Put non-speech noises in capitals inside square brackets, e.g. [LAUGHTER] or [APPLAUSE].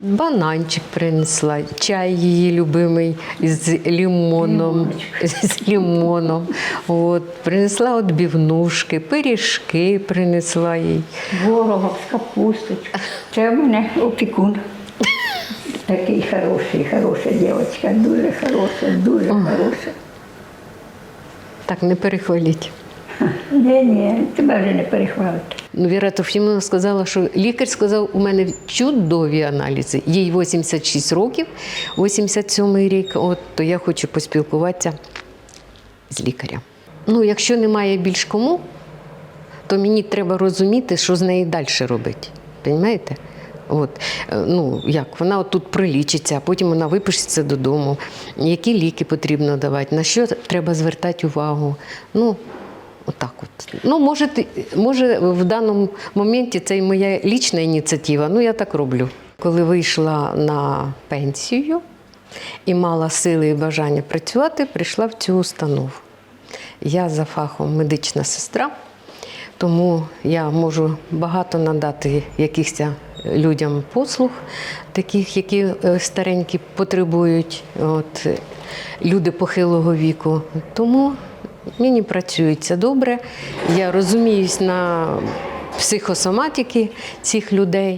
Бананчик принесла, чай її любимий з лимоном. З лимоном. От, принесла отбівнушки, пиріжки принесла їй. Ворогом з капусточкою. Це в мене опікун. Такий хороший, хороша дівчинка, дуже хороша, дуже хороша. Так, не перехваліть. [LAUGHS] Ні, ні, тебе вже не перехвалити. Ну, Віра Трофімовна сказала, що лікар сказав, у мене чудові аналізи. Їй 86 років, 87-й рік. От то я хочу поспілкуватися з лікарем. Ну, якщо немає більш кому, то мені треба розуміти, що з нею далі робити. Розумієте? От, е, ну, як, вона тут прилічиться, а потім вона випишеться додому. Які ліки потрібно давати, на що треба звертати увагу. Ну, отак от. Ну, може, може, в даному моменті це і моя лічна ініціатива, ну я так роблю. Коли вийшла на пенсію і мала сили і бажання працювати, прийшла в цю установу. Я за фахом медична сестра, тому я можу багато надати якихось людям послуг, таких, які е, старенькі потребують, от, люди похилого віку. Тому мені працюється добре. Я розуміюсь на психосоматики цих людей.